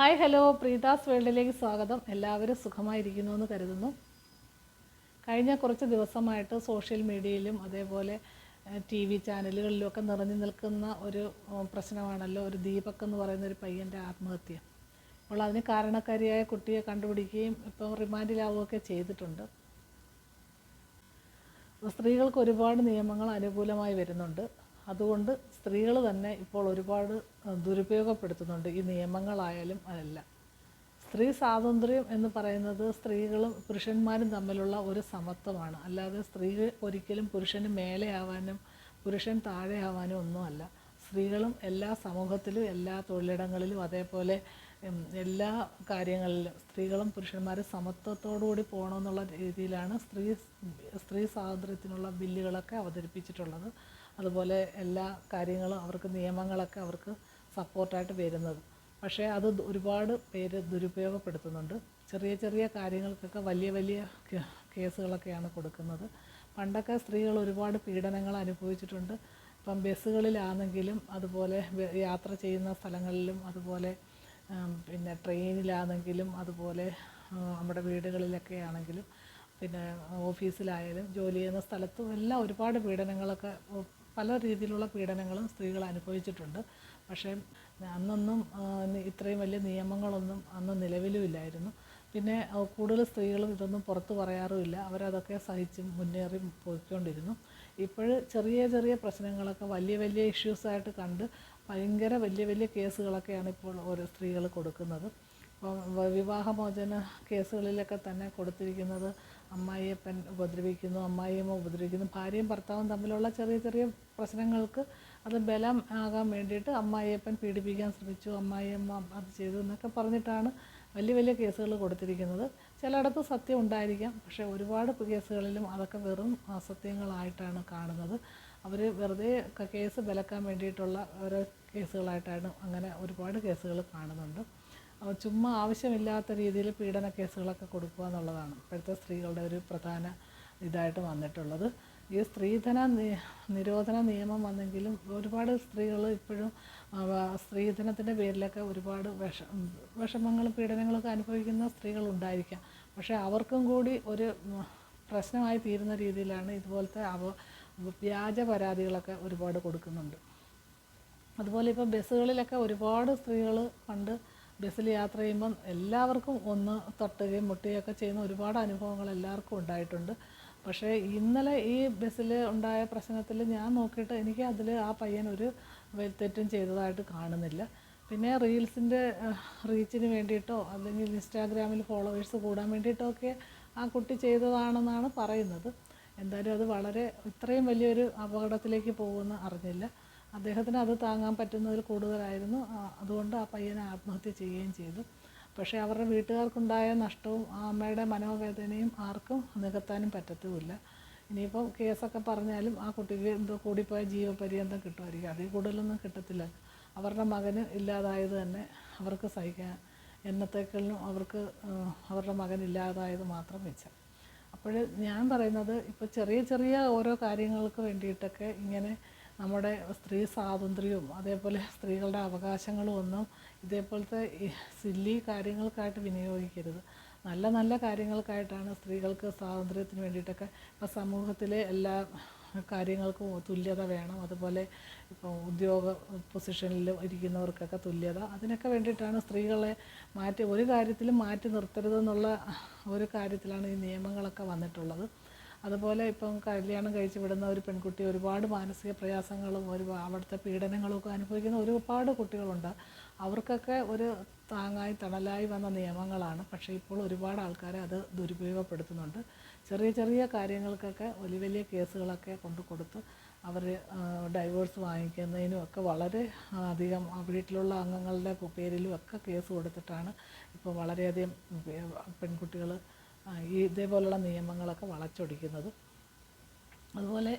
Hi hello. പ്രീതാസ് വേൾഡിലേക്ക് സ്വാഗതം. എല്ലാവരും സുഖമായിരിക്കുന്നു എന്ന് കരുതുന്നു. കഴിഞ്ഞ കുറച്ച് ദിവസമായിട്ട് സോഷ്യൽ മീഡിയയിലും അതേപോലെ ടി വി ചാനലുകളിലുമൊക്കെ നിറഞ്ഞു നിൽക്കുന്ന ഒരു പ്രശ്നമാണല്ലോ ഒരു ദീപക് എന്ന് പറയുന്ന ഒരു പയ്യന്റെ ആത്മഹത്യ. അപ്പോൾ അതിന് കാരണക്കാരിയായ കുട്ടിയെ കണ്ടുപിടിക്കുകയും ഇപ്പം റിമാൻഡിലാവുകയൊക്കെ ചെയ്തിട്ടുണ്ട്. സ്ത്രീകൾക്ക് ഒരുപാട് നിയമങ്ങൾ അനുകൂലമായി വരുന്നുണ്ട്. അതുകൊണ്ട് സ്ത്രീകൾ തന്നെ ഇപ്പോൾ ഒരുപാട് ദുരുപയോഗപ്പെടുത്തുന്നുണ്ട്. ഈ നിയമങ്ങളായാലും അതല്ല സ്ത്രീ സ്വാതന്ത്ര്യം എന്ന് പറയുന്നത് സ്ത്രീകളും പുരുഷന്മാരും തമ്മിലുള്ള ഒരു സമത്വമാണ്. അല്ലാതെ സ്ത്രീ ഒരിക്കലും പുരുഷന് മേലെയാവാനും പുരുഷൻ താഴെയാവാനും ഒന്നുമല്ല. സ്ത്രീകളും എല്ലാ സമൂഹത്തിലും എല്ലാ തൊഴിലിടങ്ങളിലും അതേപോലെ എല്ലാ കാര്യങ്ങളിലും സ്ത്രീകളും പുരുഷന്മാരും സമത്വത്തോടുകൂടി പോകണമെന്നുള്ള രീതിയിലാണ് സ്ത്രീ സ്ത്രീ സ്വാതന്ത്ര്യത്തിനുള്ള ബില്ലുകളൊക്കെ അവതരിപ്പിച്ചിട്ടുള്ളത്. അതുപോലെ എല്ലാ കാര്യങ്ങളും അവർക്ക് നിയമങ്ങളൊക്കെ അവർക്ക് സപ്പോർട്ടായിട്ട് വരുന്നത്. പക്ഷേ അത് ഒരുപാട് പേര് ദുരുപയോഗപ്പെടുത്തുന്നുണ്ട്. ചെറിയ ചെറിയ കാര്യങ്ങൾക്കൊക്കെ വലിയ വലിയ കേസുകളൊക്കെയാണ് കൊടുക്കുന്നത്. പണ്ടൊക്കെ സ്ത്രീകൾ ഒരുപാട് പീഡനങ്ങൾ അനുഭവിച്ചിട്ടുണ്ട്. ഇപ്പം ബസ്സുകളിലാണെങ്കിലും അതുപോലെ യാത്ര ചെയ്യുന്ന സ്ഥലങ്ങളിലും അതുപോലെ പിന്നെ ട്രെയിനിലാണെങ്കിലും അതുപോലെ നമ്മുടെ വീടുകളിലൊക്കെ ആണെങ്കിലും പിന്നെ ഓഫീസിലായാലും ജോലി ചെയ്യുന്ന സ്ഥലത്തും എല്ലാം ഒരുപാട് പീഡനങ്ങളൊക്കെ പല രീതിയിലുള്ള പീഡനങ്ങളും സ്ത്രീകൾ അനുഭവിച്ചിട്ടുണ്ട്. പക്ഷേ അന്നൊന്നും ഇത്രയും വലിയ നിയമങ്ങളൊന്നും അന്ന് നിലവിലും ഇല്ലായിരുന്നു. പിന്നെ കൂടുതൽ സ്ത്രീകളും ഇതൊന്നും പുറത്ത് പറയാറുമില്ല. അവരതൊക്കെ സഹിച്ച് മുന്നേറി പോയിക്കൊണ്ടിരുന്നു. ഇപ്പോൾ ചെറിയ ചെറിയ പ്രശ്നങ്ങളൊക്കെ വലിയ വലിയ ഇഷ്യൂസായിട്ട് കണ്ട് ഭയങ്കര വലിയ വലിയ കേസുകളൊക്കെയാണ് ഇപ്പോൾ ഓരോ സ്ത്രീകൾ കൊടുക്കുന്നത്. ഇപ്പം വിവാഹമോചന കേസുകളിലൊക്കെ തന്നെ കൊടുത്തിരിക്കുന്നത് അമ്മായിയപ്പൻ ഉപദ്രവിക്കുന്നു അമ്മായിയമ്മ ഉപദ്രവിക്കുന്നു ഭാര്യയും ഭർത്താവും തമ്മിലുള്ള ചെറിയ ചെറിയ പ്രശ്നങ്ങൾക്ക് അത് ബലം ആകാൻ വേണ്ടിയിട്ട് അമ്മായിയപ്പൻ പീഡിപ്പിക്കാൻ ശ്രമിച്ചു അമ്മായിയമ്മ അത് ചെയ്തു എന്നൊക്കെ പറഞ്ഞിട്ടാണ് വലിയ വലിയ കേസുകൾ കൊടുത്തിരിക്കുന്നത്. ചിലയിടത്ത് സത്യം ഉണ്ടായിരിക്കാം പക്ഷേ ഒരുപാട് കേസുകളിലും അതൊക്കെ വെറും അസത്യങ്ങളായിട്ടാണ് കാണുന്നത്. അവർ വെറുതെ കേസ് വിലക്കാൻ വേണ്ടിയിട്ടുള്ള ഓരോ കേസുകളായിട്ടാണ് അങ്ങനെ ഒരുപാട് കേസുകൾ കാണുന്നുണ്ട്. ചുമ്മാ ആവശ്യമില്ലാത്ത രീതിയിൽ പീഡന കേസുകളൊക്കെ കൊടുക്കുക എന്നുള്ളതാണ്. ഇപ്പോഴത്തെ സ്ത്രീകളുടെ ഒരു പ്രധാന ഇതായിട്ട് വന്നിട്ടുള്ളത്. ഈ സ്ത്രീധന നിരോധന നിയമം വന്നെങ്കിലും ഒരുപാട് സ്ത്രീകൾ ഇപ്പോഴും സ്ത്രീധനത്തിന്റെ പേരിലൊക്കെ ഒരുപാട് വിഷ വിഷമങ്ങളും പീഡനങ്ങളൊക്കെ അനുഭവിക്കുന്ന സ്ത്രീകളുണ്ടായിരിക്കാം പക്ഷേ അവർക്കും കൂടി ഒരു പ്രശ്നമായി തീരുന്ന രീതിയിലാണ് ഇതുപോലത്തെ അവ വ്യാജ പരാതികളൊക്കെ ഒരുപാട് കൊടുക്കുന്നുണ്ട്. അതുപോലെ ഇപ്പോൾ ബസ്സുകളിലൊക്കെ ഒരുപാട് സ്ത്രീകൾ പണ്ട് ബസ്സിൽ യാത്ര ചെയ്യുമ്പം എല്ലാവർക്കും ഒന്ന് തട്ടുകയും മുട്ടുകയൊക്കെ ചെയ്യുന്ന ഒരുപാട് അനുഭവങ്ങൾ എല്ലാവർക്കും ഉണ്ടായിട്ടുണ്ട്. പക്ഷേ ഇന്നലെ ഈ ബസ്സിൽ ഉണ്ടായ പ്രശ്നത്തിൽ ഞാൻ നോക്കിയിട്ട് എനിക്ക് അതിൽ ആ പയ്യൻ ഒരു തെറ്റും ചെയ്തതായിട്ട് കാണുന്നില്ല. പിന്നെ റീൽസിന്റെ റീച്ചിന് വേണ്ടിയിട്ടോ അല്ലെങ്കിൽ ഇൻസ്റ്റാഗ്രാമിൽ ഫോളോവേഴ്സ് കൂടാൻ വേണ്ടിയിട്ടോ ഒക്കെ ആ കുട്ടി ചെയ്തതാണെന്നാണ് പറയുന്നത്. എന്തായാലും അത് വളരെ ഇത്രയും വലിയൊരു അപകടത്തിലേക്ക് പോകുമെന്ന് അറിഞ്ഞില്ല. അദ്ദേഹത്തിന് അത് താങ്ങാൻ പറ്റുന്നതിൽ കൂടുതലായിരുന്നു. അതുകൊണ്ട് ആ പയ്യനെ ആത്മഹത്യ ചെയ്യുകയും ചെയ്തു. പക്ഷേ അവരുടെ വീട്ടുകാർക്കുണ്ടായ നഷ്ടവും ആ അമ്മയുടെ മനോവേദനയും ആർക്കും നികത്താനും പറ്റത്തുമില്ല. ഇനിയിപ്പം കേസൊക്കെ പറഞ്ഞാലും ആ കുട്ടിക്ക് എന്തോ കൂടിപ്പോയ ജീവപര്യന്തം കിട്ടുമായിരിക്കും. അതിൽ കൂടുതലൊന്നും കിട്ടത്തില്ല. അവരുടെ മകന് ഇല്ലാതായത് തന്നെ അവർക്ക് സഹിക്കാൻ എന്നത്തേക്കാളും അവർക്ക് അവരുടെ മകൻ ഇല്ലാതായത് മാത്രം മിച്ചം അപ്പോൾ ഞാൻ പറയുന്നത് ഇപ്പോൾ ചെറിയ ചെറിയ ഓരോ കാര്യങ്ങൾക്ക് വേണ്ടിയിട്ടൊക്കെ ഇങ്ങനെ നമ്മുടെ സ്ത്രീ സ്വാതന്ത്ര്യവും അതേപോലെ സ്ത്രീകളുടെ അവകാശങ്ങളും ഒന്നും ഇതേപോലത്തെ സില്ലി കാര്യങ്ങൾക്കായിട്ട് വിനിയോഗിക്കരുത്. നല്ല നല്ല കാര്യങ്ങൾക്കായിട്ടാണ് സ്ത്രീകൾക്ക് സ്വാതന്ത്ര്യത്തിന് വേണ്ടിയിട്ടൊക്കെ ഇപ്പോൾ സമൂഹത്തിലെ എല്ലാ കാര്യങ്ങൾക്കും തുല്യത വേണം. അതുപോലെ ഇപ്പോൾ ഉദ്യോഗ പൊസിഷനിൽ ഇരിക്കുന്നവർക്കൊക്കെ തുല്യത. അതിനൊക്കെ വേണ്ടിയിട്ടാണ് സ്ത്രീകളെ മാറ്റി ഒരു കാര്യത്തിലും മാറ്റി നിർത്തരുതെന്നുള്ള ഒരു കാര്യത്തിലാണ് ഈ നിയമങ്ങളൊക്കെ വന്നിട്ടുള്ളത്. അതുപോലെ ഇപ്പം കല്യാണം കഴിച്ച് വിടുന്ന ഒരു പെൺകുട്ടി ഒരുപാട് മാനസിക പ്രയാസങ്ങളും ഒരു അവിടുത്തെ പീഡനങ്ങളും ഒക്കെ അനുഭവിക്കുന്ന ഒരുപാട് കുട്ടികളുണ്ട്. അവർക്കൊക്കെ ഒരു താങ്ങായി തണലായി വന്ന നിയമങ്ങളാണ്. പക്ഷേ ഇപ്പോൾ ഒരുപാട് ആൾക്കാരെ അത് ദുരുപയോഗപ്പെടുത്തുന്നുണ്ട്. ചെറിയ ചെറിയ കാര്യങ്ങൾക്കൊക്കെ വലിയ വലിയ കേസുകളൊക്കെ കൊണ്ടു കൊടുത്ത് അവർ ഡൈവോഴ്സ് വാങ്ങിക്കുന്നതിനും ഒക്കെ വളരെ അധികം വീട്ടിലുള്ള അംഗങ്ങളുടെ പേരിലും ഒക്കെ കേസ് കൊടുത്തിട്ടാണ് ഇപ്പോൾ വളരെയധികം പെൺകുട്ടികൾ ഇതേപോലുള്ള നിയമങ്ങളൊക്കെ വളച്ചൊടിക്കുന്നത്. അതുപോലെ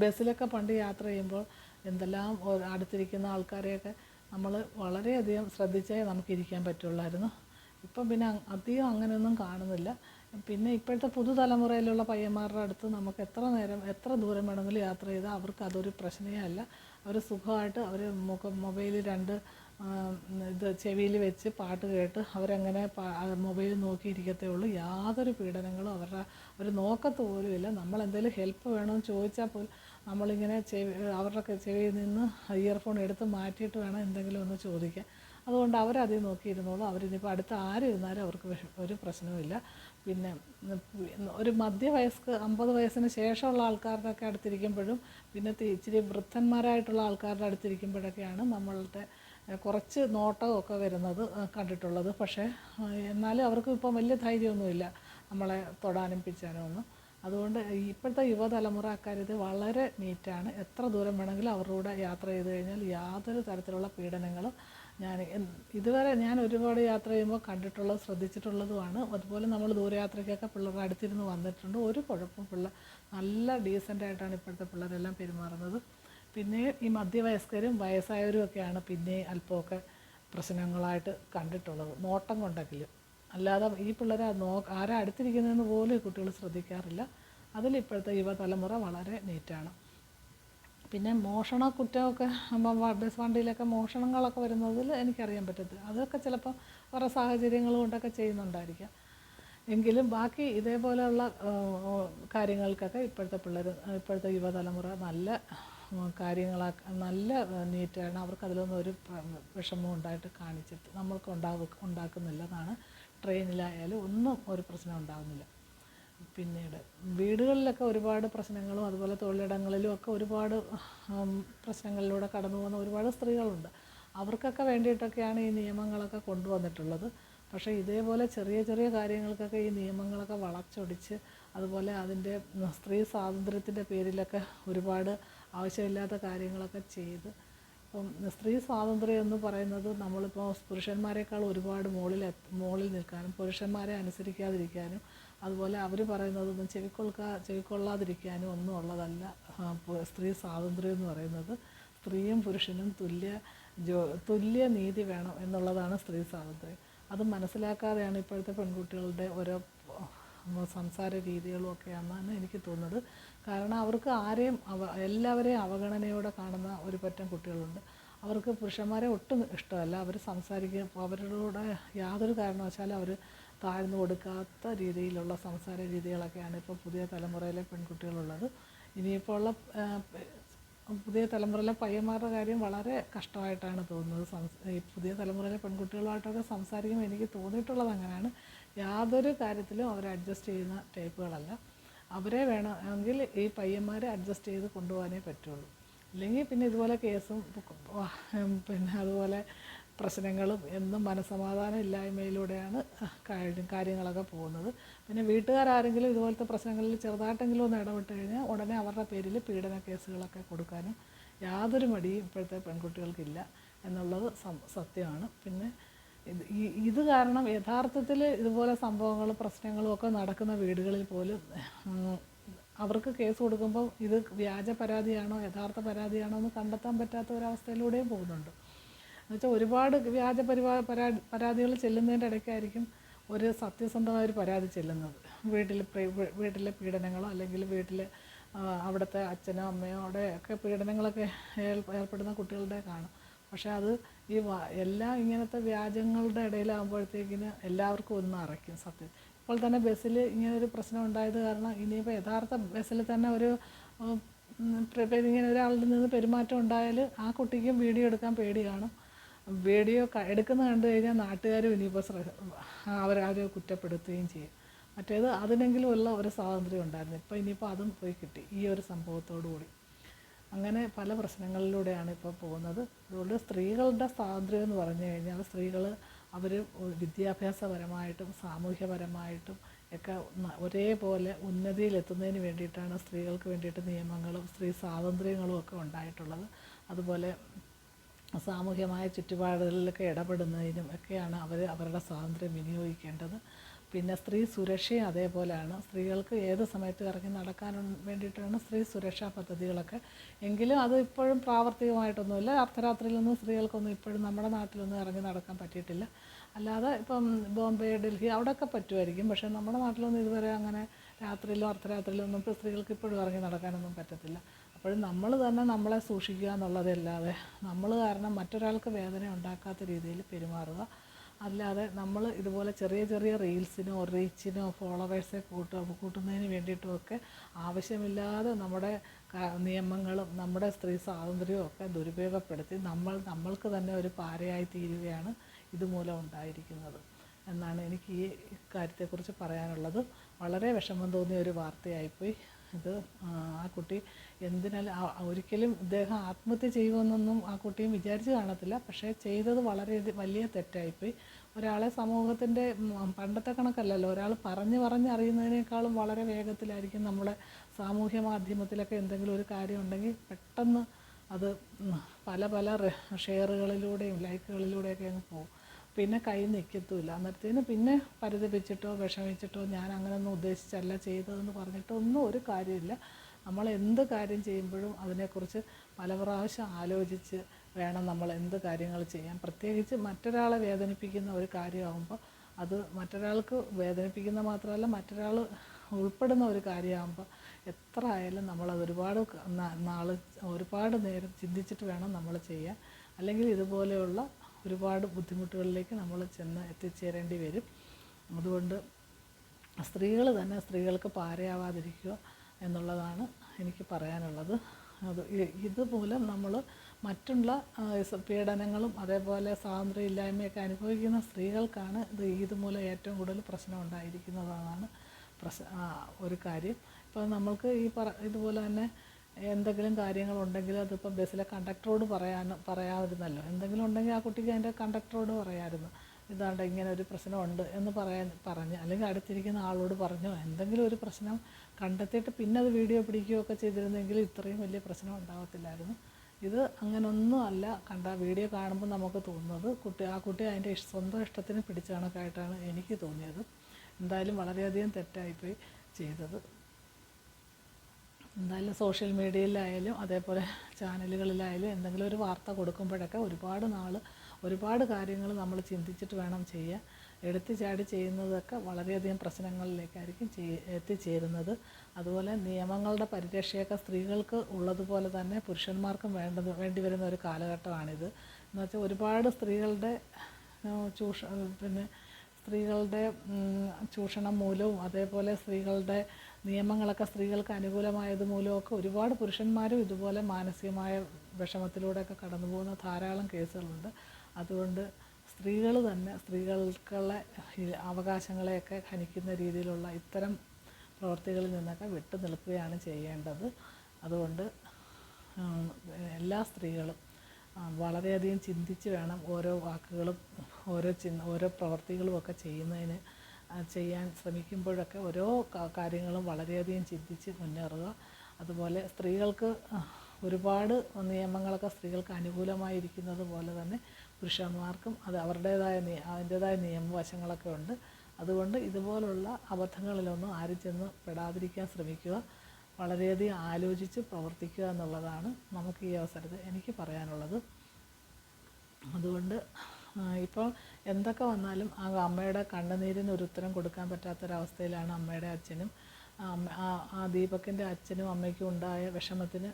ബസ്സിലൊക്കെ പണ്ട് യാത്ര ചെയ്യുമ്പോൾ എന്തെല്ലാം അടുത്തിരിക്കുന്ന ആൾക്കാരെയൊക്കെ നമ്മൾ വളരെയധികം ശ്രദ്ധിച്ചേ നമുക്ക് ഇരിക്കാൻ പറ്റുള്ളായിരുന്നു. ഇപ്പം പിന്നെ അധികം അങ്ങനെയൊന്നും കാണുന്നില്ല. പിന്നെ ഇപ്പോഴത്തെ പുതുതലമുറയിലുള്ള പയ്യന്മാരുടെ അടുത്ത് നമുക്ക് എത്ര നേരം എത്ര ദൂരം വേണമെങ്കിലും യാത്ര ചെയ്താൽ അവർക്ക് അതൊരു പ്രശ്നമേ അല്ല. അവർ സുഖമായിട്ട് അവർ മൊബൈലിൽ രണ്ട് ഇത് ചെവിയിൽ വെച്ച് പാട്ട് കേട്ട് അവരങ്ങനെ മൊബൈൽ നോക്കിയിരിക്കത്തേ ഉള്ളൂ. യാതൊരു പീഡനങ്ങളും അവരുടെ അവർ നോക്കത്ത് പോലും ഇല്ല. നമ്മളെന്തെങ്കിലും ഹെൽപ്പ് വേണമെന്ന് ചോദിച്ചാൽ പോലും നമ്മളിങ്ങനെ ചെവി അവരുടെ ചെവിയിൽ നിന്ന് ഇയർഫോൺ എടുത്ത് മാറ്റിയിട്ട് വേണം എന്തെങ്കിലും ഒന്ന് ചോദിക്കാൻ. അതുകൊണ്ട് അവരതിൽ നോക്കിയിരുന്നോളൂ അവരിനിപ്പോൾ അടുത്ത് ആര് ഇരുന്നാലും അവർക്ക് ഒരു പ്രശ്നവുമില്ല. പിന്നെ ഒരു മധ്യവയസ്ക് അമ്പത് വയസ്സിന് ശേഷമുള്ള ആൾക്കാരുടെയൊക്കെ അടുത്തിരിക്കുമ്പോഴും പിന്നെ ഇച്ചിരി വൃദ്ധന്മാരായിട്ടുള്ള ആൾക്കാരുടെ അടുത്തിരിക്കുമ്പോഴൊക്കെയാണ് നമ്മളുടെ കുറച്ച് നോട്ടമൊക്കെ വരുന്നത് കണ്ടിട്ടുള്ളത്. പക്ഷേ എന്നാലും അവർക്ക് ഇപ്പം വലിയ ധൈര്യമൊന്നുമില്ല നമ്മളെ തൊടാനും പിച്ചാനും ഒന്നും. അതുകൊണ്ട് ഇപ്പോഴത്തെ യുവതലമുറ അക്കാര്യത്തിൽ വളരെ നീറ്റാണ്. എത്ര ദൂരം വേണമെങ്കിലും അവരുടെ കൂടെ യാത്ര ചെയ്ത് കഴിഞ്ഞാൽ യാതൊരു തരത്തിലുള്ള പീഡനങ്ങളും ഞാൻ ഇതുവരെ ഞാൻ ഒരുപാട് യാത്ര ചെയ്യുമ്പോൾ കണ്ടിട്ടുള്ളത് ശ്രദ്ധിച്ചിട്ടുള്ളതുമാണ്. അതുപോലെ നമ്മൾ ദൂരയാത്രയ്ക്കൊക്കെ പിള്ളേരുടെ അടുത്തിരുന്ന് വന്നിട്ടുണ്ട്. ഒരു കുഴപ്പം പിള്ളേർ നല്ല ഡീസന്റായിട്ടാണ് ഇപ്പോഴത്തെ പിള്ളേരെല്ലാം പെരുമാറുന്നത്. പിന്നെ ഈ മധ്യവയസ്കരും വയസ്സായവരും ഒക്കെയാണ് പിന്നെ അല്പമൊക്കെ പ്രശ്നങ്ങളായിട്ട് കണ്ടിട്ടുള്ളത്. നോട്ടം കൊണ്ടെങ്കിലും. അല്ലാതെ ഈ പിള്ളേരെ നോ ആരാ അടുത്തിരിക്കുന്നതെന്ന് പോലും കുട്ടികൾ ശ്രദ്ധിക്കാറില്ല. അതിൽ ഇപ്പോഴത്തെ യുവതലമുറ വളരെ നീറ്റാണ്. പിന്നെ മോഷണ കുറ്റമൊക്കെ ബസ് വണ്ടിയിലൊക്കെ മോഷണങ്ങളൊക്കെ വരുന്നതിൽ എനിക്കറിയാൻ പറ്റത്തില്ല. അതൊക്കെ ചിലപ്പോൾ വേറെ സാഹചര്യങ്ങൾ കൊണ്ടൊക്കെ ചെയ്യുന്നുണ്ടായിരിക്കാം. എങ്കിലും ബാക്കി ഇതേപോലെയുള്ള കാര്യങ്ങൾക്കൊക്കെ ഇപ്പോഴത്തെ പിള്ളേർ ഇപ്പോഴത്തെ യുവതലമുറ നല്ല കാര്യങ്ങളാക്ക നല്ല നീറ്റാണ്. അവർക്ക് അതിലൊന്നും ഒരു വിഷമവും ഉണ്ടായിട്ട് കാണിച്ചിട്ട് നമ്മൾക്ക് ഉണ്ടാവ ഉണ്ടാക്കുന്നില്ല എന്നാണ് ട്രെയിനിലായാലും ഒന്നും ഒരു പ്രശ്നം ഉണ്ടാകുന്നില്ല പിന്നീട് വീടുകളിലൊക്കെ ഒരുപാട് പ്രശ്നങ്ങളും അതുപോലെ തൊഴിലിടങ്ങളിലും ഒക്കെ ഒരുപാട് പ്രശ്നങ്ങളിലൂടെ കടന്നു പോകുന്ന ഒരുപാട് സ്ത്രീകളുണ്ട്. അവർക്കൊക്കെ വേണ്ടിയിട്ടൊക്കെയാണ് ഈ നിയമങ്ങളൊക്കെ കൊണ്ടുവന്നിട്ടുള്ളത്. പക്ഷേ ഇതേപോലെ ചെറിയ ചെറിയ കാര്യങ്ങൾക്കൊക്കെ ഈ നിയമങ്ങളൊക്കെ വളച്ചൊടിച്ച് അതുപോലെ അതിന്റെ സ്ത്രീ സ്വാതന്ത്ര്യത്തിന്റെ പേരിലൊക്കെ ഒരുപാട് ആവശ്യമില്ലാത്ത കാര്യങ്ങളൊക്കെ ചെയ്ത് ഇപ്പം സ്ത്രീ സ്വാതന്ത്ര്യം എന്ന് പറയുന്നത് നമ്മളിപ്പോൾ പുരുഷന്മാരെക്കാൾ ഒരുപാട് മുകളിൽ മുകളിൽ നിൽക്കാനും പുരുഷന്മാരെ അനുസരിക്കാതിരിക്കാനും അതുപോലെ അവർ പറയുന്നതൊന്നും ചെവിക്കൊള്ളുക ചെവിക്കൊള്ളാതിരിക്കാനും ഒന്നും ഉള്ളതല്ല സ്ത്രീ സ്വാതന്ത്ര്യം എന്ന് പറയുന്നത്. സ്ത്രീയും പുരുഷനും തുല്യ ജോ തുല്യ നീതി വേണം എന്നുള്ളതാണ് സ്ത്രീ സ്വാതന്ത്ര്യം. അത് മനസ്സിലാക്കാതെയാണ് ഇപ്പോഴത്തെ പെൺകുട്ടികളുടെ ഓരോ സംസാര രീതികളും ഒക്കെയാണെന്നാണ് എനിക്ക് തോന്നുന്നത്. കാരണം അവർക്ക് ആരെയും അവ എല്ലാവരെയും അവഗണനയോടെ കാണുന്ന ഒരു പറ്റം കുട്ടികളുണ്ട്. അവർക്ക് പുരുഷന്മാരെ ഒട്ടും ഇഷ്ടമല്ല. അവർ സംസാരിക്കുക അവരുടെ യാതൊരു കാരണവശാലും അവർ താഴ്ന്നു കൊടുക്കാത്ത രീതിയിലുള്ള സംസാര രീതികളൊക്കെയാണ് ഇപ്പോൾ പുതിയ തലമുറയിലെ പെൺകുട്ടികളുള്ളത്. ഇനിയിപ്പോൾ ഉള്ള പുതിയ തലമുറയിലെ പയ്യന്മാരുടെ കാര്യം വളരെ കഷ്ടമായിട്ടാണ് തോന്നുന്നത്. ഈ പുതിയ തലമുറയിലെ പെൺകുട്ടികളുമായിട്ടൊക്കെ സംസാരിക്കുമ്പോൾ എനിക്ക് തോന്നിയിട്ടുള്ളത് അങ്ങനെയാണ്. യാതൊരു കാര്യത്തിലും അവർ അഡ്ജസ്റ്റ് ചെയ്യുന്ന ടൈപ്പുകളല്ല. അവരെ വേണമെങ്കിൽ ഈ പയ്യന്മാരെ അഡ്ജസ്റ്റ് ചെയ്ത് കൊണ്ടുപോകാനേ പറ്റുള്ളൂ. ഇല്ലെങ്കിൽ പിന്നെ ഇതുപോലെ കേസും പിന്നെ അതുപോലെ പ്രശ്നങ്ങളും എന്നും മനസ്സമാധാനം ഇല്ലായ്മയിലൂടെയാണ് കാര്യം കാര്യങ്ങളൊക്കെ പോകുന്നത്. പിന്നെ വീട്ടുകാരാരെങ്കിലും ഇതുപോലത്തെ പ്രശ്നങ്ങളിൽ ചെറുതായിട്ടെങ്കിലും ഒന്ന് ഇടപെട്ട് കഴിഞ്ഞാൽ ഉടനെ അവരുടെ പേരിൽ പീഡന കേസുകളൊക്കെ കൊടുക്കാനും യാതൊരു മടിയും ഇപ്പോഴത്തെ പെൺകുട്ടികൾക്കില്ല എന്നുള്ളത് സത്യമാണ്. പിന്നെ ഇത് കാരണം യഥാർത്ഥത്തിൽ ഇതുപോലെ സംഭവങ്ങളും പ്രശ്നങ്ങളും ഒക്കെ നടക്കുന്ന വീടുകളിൽ പോലും അവർക്ക് കേസ് കൊടുക്കുമ്പോൾ ഇത് വ്യാജ പരാതിയാണോ യഥാർത്ഥ പരാതിയാണോ എന്ന് കണ്ടെത്താൻ പറ്റാത്ത ഒരവസ്ഥയിലൂടെയും പോകുന്നുണ്ട്. എന്നുവെച്ചാൽ ഒരുപാട് വ്യാജ പരിപാ പരാ പരാതികൾ ചെല്ലുന്നതിന്റെ ഇടയ്ക്കായിരിക്കും ഒരു സത്യസന്ധമായ ഒരു പരാതി ചെല്ലുന്നത്. വീട്ടിൽ വീട്ടിലെ പീഡനങ്ങളോ അല്ലെങ്കിൽ വീട്ടിൽ അവിടുത്തെ അച്ഛനോ അമ്മയോടെ ഒക്കെ പീഡനങ്ങളൊക്കെ ഏർപ്പെടുന്ന കുട്ടികളുടെ കാണും. പക്ഷേ അത് ഈ എല്ലാം ഇങ്ങനത്തെ വ്യാജങ്ങളുടെ ഇടയിലാകുമ്പോഴത്തേക്കിന് എല്ലാവർക്കും ഒന്ന് അറയ്ക്കും സത്യം ഇപ്പോൾ തന്നെ ബസ്സിൽ ഇങ്ങനൊരു പ്രശ്നം ഉണ്ടായത് കാരണം ഇനിയിപ്പോൾ യഥാർത്ഥ ബസ്സിൽ തന്നെ ഒരു ഇങ്ങനെ ഒരാളുടെ നിന്ന് പെരുമാറ്റം ഉണ്ടായാൽ ആ കുട്ടിക്കും വീഡിയോ എടുക്കാൻ പേടിയാണ്. വീഡിയോ എടുക്കുന്ന കണ്ടു കഴിഞ്ഞാൽ നാട്ടുകാരും ഇനിയിപ്പോൾ ശ്ര അവരാരും കുറ്റപ്പെടുത്തുകയും ചെയ്യും. മറ്റേത് അതിനെങ്കിലും ഉള്ള ഒരു സ്വാതന്ത്ര്യം ഉണ്ടായിരുന്നു. ഇപ്പോൾ ഇനിയിപ്പോൾ അതും പോയി കിട്ടി. ഈ ഒരു സംഭവത്തോടു കൂടി അങ്ങനെ പല പ്രശ്നങ്ങളിലൂടെയാണ് ഇപ്പോൾ പോകുന്നത്. അതുകൊണ്ട് സ്ത്രീകളുടെ സ്വാതന്ത്ര്യം എന്ന് പറഞ്ഞു കഴിഞ്ഞാൽ സ്ത്രീകൾ അവർ വിദ്യാഭ്യാസപരമായിട്ടും സാമൂഹ്യപരമായിട്ടും ഒക്കെ ഒരേപോലെ ഉന്നതിയിലെത്തുന്നതിന് വേണ്ടിയിട്ടാണ് സ്ത്രീകൾക്ക് വേണ്ടിയിട്ട് നിയമങ്ങളും സ്ത്രീ സ്വാതന്ത്ര്യങ്ങളും ഒക്കെ ഉണ്ടായിട്ടുള്ളത്. അതുപോലെ സാമൂഹ്യമായ ചുറ്റുപാടുകളിലൊക്കെ ഇടപെടുന്നതിനും ഒക്കെയാണ് അവർ അവരുടെ സ്വാതന്ത്ര്യം വിനിയോഗിക്കേണ്ടത്. പിന്നെ സ്ത്രീ സുരക്ഷയും അതേപോലെയാണ്. സ്ത്രീകൾക്ക് ഏത് സമയത്തും ഇറങ്ങി നടക്കാൻ വേണ്ടിയിട്ടാണ് സ്ത്രീ സുരക്ഷാ പദ്ധതികളൊക്കെ. എങ്കിലും അത് ഇപ്പോഴും പ്രാവർത്തികമായിട്ടൊന്നുമില്ല. അർദ്ധരാത്രിയിലൊന്നും സ്ത്രീകൾക്കൊന്നും ഇപ്പോഴും നമ്മുടെ നാട്ടിലൊന്നും ഇറങ്ങി നടക്കാൻ പറ്റിയിട്ടില്ല. അല്ലാതെ ഇപ്പം ബോംബെ ഡൽഹി അവിടെയൊക്കെ പറ്റുമായിരിക്കും. പക്ഷേ നമ്മുടെ നാട്ടിലൊന്നും ഇതുവരെ അങ്ങനെ രാത്രിയിലോ അർദ്ധരാത്രിയിലോ ഒന്നും ഇപ്പോൾ സ്ത്രീകൾക്ക് ഇപ്പോഴും ഇറങ്ങി നടക്കാനൊന്നും പറ്റത്തില്ല. അപ്പോഴും നമ്മൾ തന്നെ നമ്മളെ സൂക്ഷിക്കുക എന്നുള്ളതല്ലാതെ നമ്മൾ കാരണം മറ്റൊരാൾക്ക് വേദന ഉണ്ടാക്കാത്ത രീതിയിൽ പെരുമാറുക. അല്ലാതെ നമ്മൾ ഇതുപോലെ ചെറിയ ചെറിയ റീൽസിനോ റീച്ചിനോ ഫോളോവേഴ്സെ കൂട്ടുക കൂട്ടുന്നതിന് വേണ്ടിയിട്ടുമൊക്കെ ആവശ്യമില്ലാതെ നമ്മുടെ നിയമങ്ങളും നമ്മുടെ സ്ത്രീ സ്വാതന്ത്ര്യവും ഒക്കെ ദുരുപയോഗപ്പെടുത്തി നമ്മൾ നമ്മൾക്ക് തന്നെ ഒരു പാരയായി തീരുകയാണ് ഇതുമൂലം ഉണ്ടായിരിക്കുന്നത് എന്നാണ് എനിക്ക് ഈ കാര്യത്തെക്കുറിച്ച് പറയാനുള്ളത്. വളരെ വിഷമം തോന്നിയ ഒരു വാർത്തയായിപ്പോയി. ഇത് ആ കുട്ടി എന്തിനാൽ ഒരിക്കലും ഇദ്ദേഹം ആത്മഹത്യ ചെയ്യുമെന്നൊന്നും ആ കുട്ടിയും വിചാരിച്ച് കാണത്തില്ല. പക്ഷേ ചെയ്തത് വളരെ വലിയ തെറ്റായിപ്പോയി. ഒരാളെ സമൂഹത്തിന്റെ പണ്ടത്തെ കണക്കല്ലല്ലോ. ഒരാൾ പറഞ്ഞ് പറഞ്ഞ് അറിയുന്നതിനേക്കാളും വളരെ വേഗത്തിലായിരിക്കും നമ്മുടെ സാമൂഹ്യ മാധ്യമത്തിലൊക്കെ എന്തെങ്കിലും ഒരു കാര്യം ഉണ്ടെങ്കിൽ പെട്ടെന്ന് അത് പല പല ഷെയറുകളിലൂടെയും ലൈക്കുകളിലൂടെയൊക്കെ അങ്ങ് പോകും. പിന്നെ കൈ നിൽക്കത്തുമില്ല അന്നേരത്തേന് പിന്നെ പരിതപിച്ചിട്ടോ വിഷമിച്ചിട്ടോ ഞാൻ അങ്ങനെയൊന്നും ഉദ്ദേശിച്ചല്ല ചെയ്തതെന്ന് പറഞ്ഞിട്ടോ ഒന്നും ഒരു കാര്യമില്ല. നമ്മൾ എന്ത് കാര്യം ചെയ്യുമ്പോഴും അതിനെക്കുറിച്ച് പല പ്രാവശ്യം ആലോചിച്ച് വേണം നമ്മൾ എന്ത് കാര്യങ്ങൾ ചെയ്യാൻ. പ്രത്യേകിച്ച് മറ്റൊരാളെ വേദനിപ്പിക്കുന്ന ഒരു കാര്യമാകുമ്പോൾ അത് മറ്റൊരാൾക്ക് വേദനിപ്പിക്കുന്ന മാത്രമല്ല മറ്റൊരാൾ ഉൾപ്പെടുന്ന ഒരു കാര്യമാകുമ്പോൾ എത്ര ആയാലും നമ്മളത് ഒരുപാട് നാൾ ഒരുപാട് നേരം ചിന്തിച്ചിട്ട് വേണം നമ്മൾ ചെയ്യാൻ. അല്ലെങ്കിൽ ഇതുപോലെയുള്ള ഒരുപാട് ബുദ്ധിമുട്ടുകളിലേക്ക് നമ്മൾ ചെന്ന് എത്തിച്ചേരേണ്ടി വരും. അതുകൊണ്ട് സ്ത്രീകൾ തന്നെ സ്ത്രീകൾക്ക് പാരയാവാതിരിക്കുക എന്നുള്ളതാണ് എനിക്ക് പറയാനുള്ളത്. അത് ഇതുമൂലം നമ്മൾ മറ്റുള്ള പീഡനങ്ങളും അതേപോലെ സ്വാതന്ത്ര്യമില്ലായ്മയൊക്കെ അനുഭവിക്കുന്ന സ്ത്രീകൾക്കാണ് ഇത് ഇതുമൂലം ഏറ്റവും കൂടുതൽ പ്രശ്നം ഉണ്ടായിരിക്കുന്നതാണ് പ്രശ്ന ഒരു കാര്യം. ഇപ്പോൾ നമ്മൾക്ക് ഈ പറ ഇതുപോലെ തന്നെ എന്തെങ്കിലും കാര്യങ്ങളുണ്ടെങ്കിൽ അതിപ്പോൾ ബസ്സിലെ കണ്ടക്ടറോട് പറയാൻ പറയാമായിരുന്നല്ലോ എന്തെങ്കിലും ഉണ്ടെങ്കിൽ ആ കുട്ടിക്ക് അതിന്റെ കണ്ടക്ടറോട് പറയാമായിരുന്നു ഇതാണ്ട് ഇങ്ങനെ ഒരു പ്രശ്നമുണ്ട് എന്ന് പറയാൻ പറഞ്ഞ് അല്ലെങ്കിൽ അടുത്തിരിക്കുന്ന ആളോട് പറഞ്ഞോ എന്തെങ്കിലും ഒരു പ്രശ്നം കണ്ടെത്തിയിട്ട് പിന്നെ അത് വീഡിയോ പിടിക്കുകയൊക്കെ ചെയ്തിരുന്നെങ്കിൽ ഇത്രയും വലിയ പ്രശ്നം ഉണ്ടാകത്തില്ലായിരുന്നു ഇത് അങ്ങനൊന്നും അല്ല. കണ്ട വീഡിയോ കാണുമ്പോൾ നമുക്ക് തോന്നുന്നത് കുട്ടി ആ കുട്ടി അതിന്റെ സ്വന്തം ഇഷ്ടത്തിന് പിടിച്ച കണക്കായിട്ടാണ് എനിക്ക് തോന്നിയത്. എന്തായാലും വളരെയധികം തെറ്റായിപ്പോയി ചെയ്തത്. എന്തായാലും സോഷ്യൽ മീഡിയയിലായാലും അതേപോലെ ചാനലുകളിലായാലും എന്തെങ്കിലും ഒരു വാർത്ത കൊടുക്കുമ്പോഴൊക്കെ ഒരുപാട് നാൾ ഒരുപാട് കാര്യങ്ങൾ നമ്മൾ ചിന്തിച്ചിട്ട് വേണം ചെയ്യാൻ. എടുത്തു ചാടി ചെയ്യുന്നതൊക്കെ വളരെയധികം പ്രശ്നങ്ങളിലേക്കായിരിക്കും എത്തിച്ചേരുന്നത്. അതുപോലെ നിയമങ്ങളുടെ പരിരക്ഷയൊക്കെ സ്ത്രീകൾക്ക് ഉള്ളതുപോലെ തന്നെ പുരുഷന്മാർക്കും വേണ്ടത് വേണ്ടി വരുന്ന ഒരു കാലഘട്ടമാണിത്. എന്ന് വെച്ചാൽ ഒരുപാട് സ്ത്രീകളുടെ ചൂഷ പിന്നെ സ്ത്രീകളുടെ ചൂഷണം മൂലവും അതേപോലെ സ്ത്രീകളുടെ നിയമങ്ങളൊക്കെ സ്ത്രീകൾക്ക് അനുകൂലമായത് മൂലമൊക്കെ ഒരുപാട് പുരുഷന്മാരും ഇതുപോലെ മാനസികമായ വിഷമത്തിലൂടെയൊക്കെ കടന്നു പോകുന്ന ധാരാളം കേസുകളുണ്ട്. അതുകൊണ്ട് സ്ത്രീകൾ തന്നെ സ്ത്രീകൾക്കുള്ള അവകാശങ്ങളെയൊക്കെ ഹനിക്കുന്ന രീതിയിലുള്ള ഇത്തരം പ്രവർത്തികളിൽ നിന്നൊക്കെ വിട്ടു നിൽക്കുകയാണ് ചെയ്യേണ്ടത്. അതുകൊണ്ട് എല്ലാ സ്ത്രീകളും വളരെയധികം ചിന്തിച്ച് വേണം ഓരോ വാക്കുകളും ഓരോ ചി ഓരോ പ്രവർത്തികളും ഒക്കെ ചെയ്യുന്നതിന് ചെയ്യാൻ ശ്രമിക്കുമ്പോഴൊക്കെ ഓരോ കാര്യങ്ങളും വളരെയധികം ചിന്തിച്ച് മുന്നേറുക. അതുപോലെ സ്ത്രീകൾക്ക് ഒരുപാട് നിയമങ്ങളൊക്കെ സ്ത്രീകൾക്ക് അനുകൂലമായിരിക്കുന്നത് പോലെ തന്നെ പുരുഷന്മാർക്കും അത് അവരുടേതായ അതിന്റേതായ നിയമവശങ്ങളൊക്കെ ഉണ്ട്. അതുകൊണ്ട് ഇതുപോലുള്ള അബദ്ധങ്ങളിലൊന്നും ആരും ചെന്ന് പെടാതിരിക്കാൻ ശ്രമിക്കുക. വളരെയധികം ആലോചിച്ച് പ്രവർത്തിക്കുക എന്നുള്ളതാണ് നമുക്ക് ഈ അവസരത്തിൽ എനിക്ക് പറയാനുള്ളത്. അതുകൊണ്ട് ഇപ്പോൾ എന്തൊക്കെ വന്നാലും ആ അമ്മയുടെ കണ്ണുനീരിന് ഒരു ഉത്തരം കൊടുക്കാൻ പറ്റാത്തൊരവസ്ഥയിലാണ് അമ്മയുടെ അച്ഛനും. ആ ദീപക്കിന്റെ അച്ഛനും അമ്മയ്ക്കും ഉണ്ടായ വിഷമത്തിന്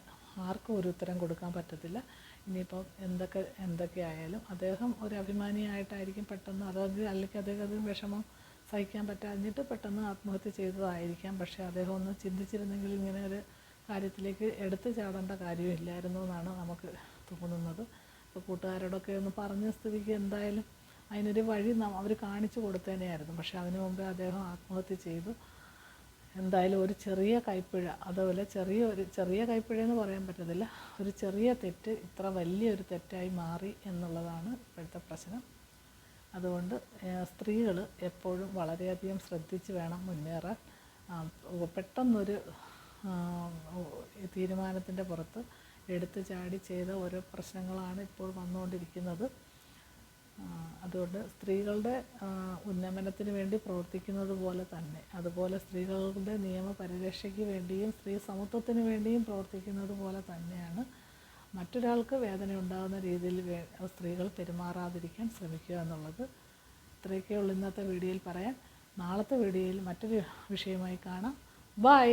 ആർക്കും ഒരു ഉത്തരം കൊടുക്കാൻ പറ്റത്തില്ല. ഇനിയിപ്പോൾ എന്തൊക്കെ എന്തൊക്കെ ആയാലും അദ്ദേഹം ഒരു അഭിമാനിയായിട്ടായിരിക്കും പെട്ടെന്ന് അതായത് അല്ലെങ്കിൽ അദ്ദേഹത്തിന് വിഷമം സഹിക്കാൻ പറ്റാഞ്ഞിട്ട് പെട്ടെന്ന് ആത്മഹത്യ ചെയ്തതായിരിക്കാം. പക്ഷേ അദ്ദേഹം ഒന്ന് ചിന്തിച്ചിരുന്നെങ്കിൽ ഇങ്ങനെ ഒരു കാര്യത്തിലേക്ക് എടുത്തു ചാടേണ്ട കാര്യമില്ലായിരുന്നു എന്നാണ് നമുക്ക് തോന്നുന്നത്. ഇപ്പോൾ കൂട്ടുകാരോടൊക്കെ ഒന്ന് പറഞ്ഞ സ്ഥിതിക്ക് എന്തായാലും അതിനൊരു വഴി അവർ കാണിച്ചു കൊടുത്തേനെയായിരുന്നു. പക്ഷേ അതിനു മുമ്പേ അദ്ദേഹം ആത്മഹത്യ ചെയ്തു. എന്തായാലും ഒരു ചെറിയ കൈപ്പിഴ അതുപോലെ ചെറിയ ഒരു ചെറിയ കൈപ്പിഴ എന്ന് പറയാൻ പറ്റത്തില്ല. ഒരു ചെറിയ തെറ്റ് ഇത്ര വലിയൊരു തെറ്റായി മാറി എന്നുള്ളതാണ് ഇപ്പോഴത്തെ പ്രശ്നം. അതുകൊണ്ട് സ്ത്രീകൾ എപ്പോഴും വളരെയധികം ശ്രദ്ധിച്ച് വേണം മുന്നേറാൻ. പെട്ടെന്നൊരു തീരുമാനത്തിന്റെ പുറത്ത് എടുത്തു ചാടി ചെയ്ത ഓരോ പ്രശ്നങ്ങളാണ് ഇപ്പോൾ വന്നുകൊണ്ടിരിക്കുന്നത്. അതുകൊണ്ട് സ്ത്രീകളുടെ ഉന്നമനത്തിന് വേണ്ടി പ്രവർത്തിക്കുന്നത് പോലെ തന്നെ. അതുപോലെ സ്ത്രീകളുടെ നിയമ പരിരക്ഷയ്ക്ക് വേണ്ടിയും സ്ത്രീ സമത്വത്തിന് വേണ്ടിയും പ്രവർത്തിക്കുന്നത് പോലെ തന്നെയാണ് മറ്റൊരാൾക്ക് വേദന ഉണ്ടാകുന്ന രീതിയിൽ സ്ത്രീകൾ പെരുമാറാതിരിക്കാൻ ശ്രമിക്കുക എന്നുള്ളത് ഇത്രയൊക്കെയുള്ളൂ ഇന്നത്തെ വീഡിയോയിൽ പറയാൻ. നാളത്തെ വീഡിയോയിൽ മറ്റൊരു വിഷയമായി കാണാം. ബൈ!